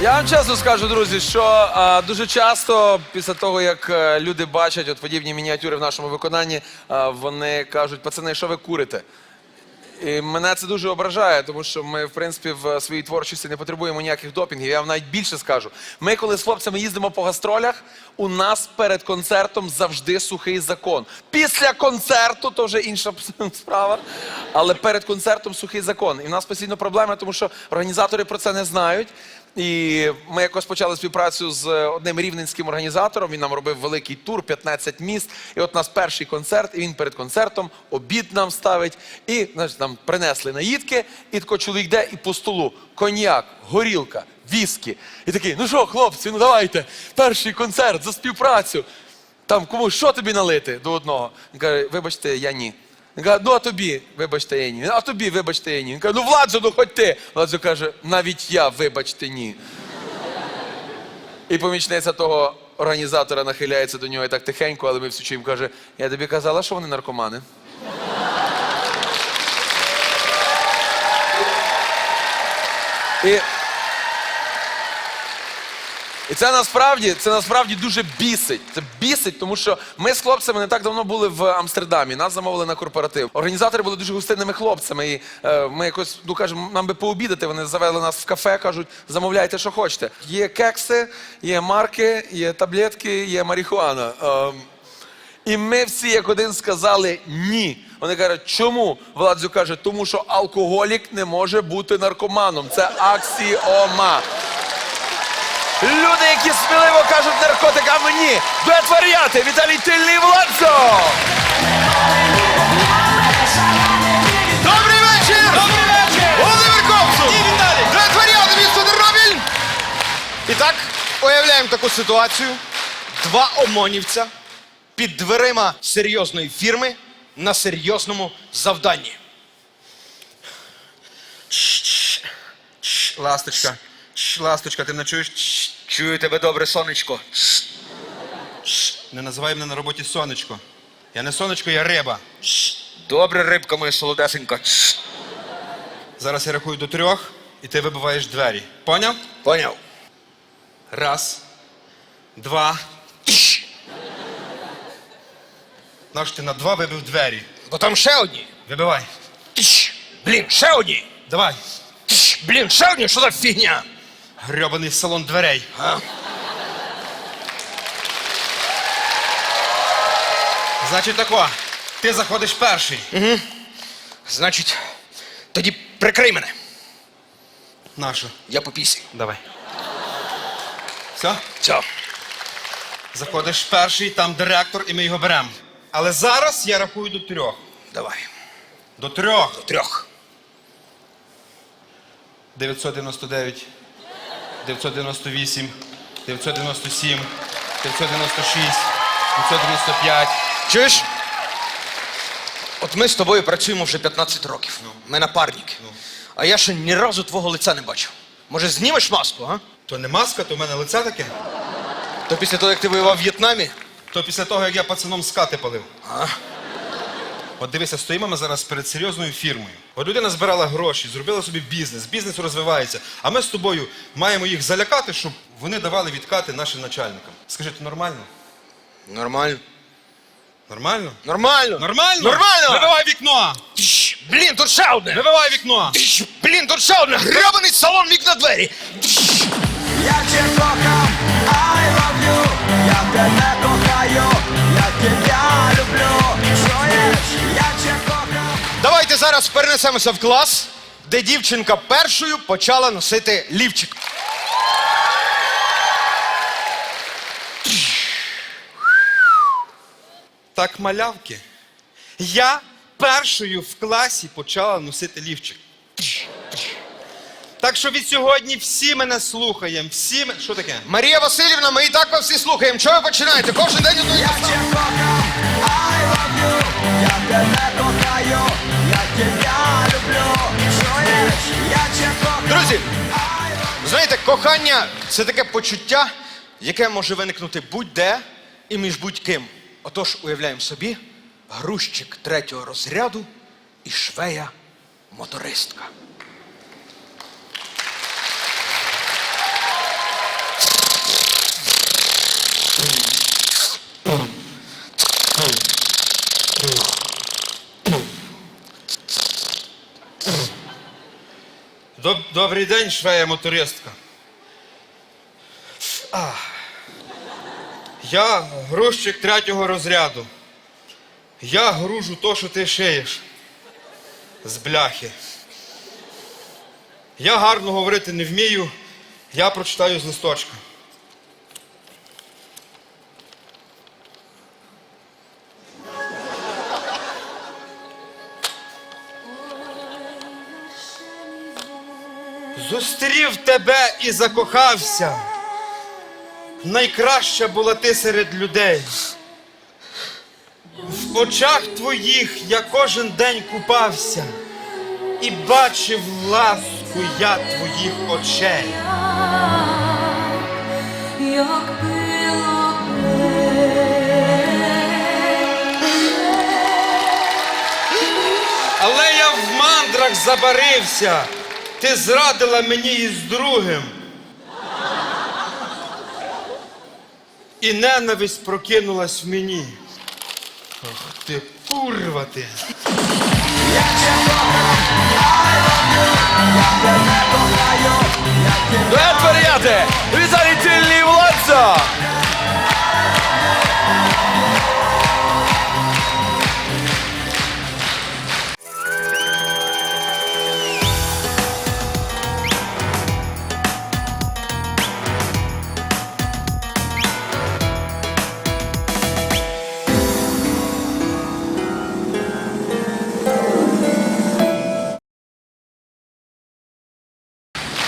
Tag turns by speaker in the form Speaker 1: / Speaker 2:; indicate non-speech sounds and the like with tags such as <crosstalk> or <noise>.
Speaker 1: Я вам чесно скажу, друзі, що а, дуже часто після того, як е, люди бачать от подібні мініатюри в нашому виконанні, а, вони кажуть, пацани, що ви курите? І мене це дуже ображає, тому що ми, в принципі, в своїй творчості не потребуємо ніяких допінгів. Я вам навіть більше скажу. Ми, коли з хлопцями їздимо по гастролях, у нас перед концертом завжди сухий закон. Після концерту то вже інша <laughs> справа. Але перед концертом сухий закон. І в нас постійно проблеми, тому що організатори про це не знають. І ми якось почали співпрацю з одним рівненським організатором. Він нам робив великий тур, 15 міст. І от у нас перший концерт, і він перед концертом обід нам ставить. І значить, нам принесли наїдки, і тако чоловік йде і по столу коньяк, горілка, віскі. І такий, ну що, хлопці, ну давайте, перший концерт за співпрацю. Там комусь що тобі налити до одного? Він каже, вибачте, я ні. Він каже, ну а тобі, вибачте, я ні. А тобі, вибачте, я ні. Він каже, ну Владзо, ну хоч ти. Владзо каже, навіть я, вибачте, ні. І помічниця того організатора нахиляється до нього і так тихенько, але ми всі чуємо, каже, я тобі казала, що вони наркомани. І, і це насправді, це насправді дуже бісить. Це бісить, тому що ми з хлопцями не так давно були в Амстердамі. Нас замовили на корпоратив. Організатори були дуже гостинними хлопцями. І е, ми якось ну кажемо, нам би пообідати. Вони завели нас в кафе, кажуть, замовляйте, що хочете. Є кекси, є марки, є таблетки, є марихуана. Ем, і ми всі як один сказали ні. Вони кажуть, чому? Владзю каже, тому що алкоголік не може бути наркоманом. Це аксіома. Люди, які сміливо кажуть наркотикам ні. Дует варіати, Віталій Тильний і Владзо!
Speaker 2: Добрий вечір! Добрий вечір! Володимир Ковсун! І Віталій! Дует варіанти, місто Тернопіль! І так, уявляємо таку ситуацію. Два омонівця під дверима серйозної фірми на серйозному завданні.
Speaker 3: Ласточка, чш, ласточка, ти мене чуєш? Чш, Чую тебе добре, сонечко.
Speaker 2: Не називай мене на роботі сонечко. Я не сонечко, я риба.
Speaker 3: Добре, рибка моя солодесенька.
Speaker 2: Зараз я рахую до трьох, і ти вибиваєш двері. Поняв?
Speaker 3: Поняв?
Speaker 2: Раз, два. Наш ти на два вибив двері.
Speaker 3: Бо там ще одні.
Speaker 2: Вибивай.
Speaker 3: Блін, ще одні.
Speaker 2: Давай.
Speaker 3: Блін, ще одні, що за фігня?
Speaker 2: Грьобаний салон дверей.
Speaker 3: А?
Speaker 2: Значить тако, ти заходиш перший.
Speaker 3: Значить, тоді прикрий мене.
Speaker 2: Нашу.
Speaker 3: Я по пісі.
Speaker 2: Давай. Все?
Speaker 3: Все.
Speaker 2: Заходиш перший, там директор, і ми його беремо. Але зараз я рахую до трьох.
Speaker 3: Давай.
Speaker 2: До трьох.
Speaker 3: До Трьох.
Speaker 2: 999, 998, 997, 996, 995.
Speaker 3: Чуєш? От ми з тобою працюємо вже 15 років. Ми напарники. А я ще ні разу твого лиця не бачив. Може, знімеш маску, а?
Speaker 2: То не маска, то в мене лице таке.
Speaker 3: То після того, як ти воював в В'єтнамі,
Speaker 2: То після того, як я пацаном скати палив.
Speaker 3: А?
Speaker 2: От дивися, стоїмо ми зараз перед серйозною фірмою. От людина збирала гроші, зробила собі бізнес, бізнес розвивається. А ми з тобою маємо їх залякати, щоб вони давали відкати нашим начальникам. Скажи, то нормально?
Speaker 3: нормально.
Speaker 2: Нормально?
Speaker 3: Нормально.
Speaker 2: Нормально?
Speaker 3: Нормально.
Speaker 2: Вибивай вікно!
Speaker 3: Тш, Блін, тут ще одне.
Speaker 2: Вибивай вікно!
Speaker 3: Тш, Блін, тут ще одне. Гребаний салон вікна двері.
Speaker 4: Я cię kocham, I love you Я тебе кохаю, я тебя
Speaker 3: зараз перенесемося в клас, де дівчинка першою почала носити лівчик.
Speaker 2: Так, малявки. Я першою в класі почала носити лівчик. Так що від сьогодні всі мене слухаємо. Всі мене... Що таке?
Speaker 3: Марія Васильівна, ми і так вас всі слухаємо. Чого ви починаєте? Кожен день одну Це таке почуття, яке може виникнути будь-де і між будь-ким. Отож, уявляємо собі, грузчик третього розряду і швея мотористка.
Speaker 2: Добрий день, швея мотористка. А. Я грузчик третього розряду. Я гружу то, що ти шиєш. З бляхи. Я гарно говорити не вмію. Я прочитаю з листочка. Зустрів тебе і закохався. Найкраща була ти серед людей. В очах твоїх я кожен день купався і бачив ласку я твоїх очей. Але я в мандрах забарився. Ти зрадила мені із другим. і ненависть прокинулась в мені. Ох ти курва ти!
Speaker 5: Я тебе кохаю, я тебе кохаю, я тебе...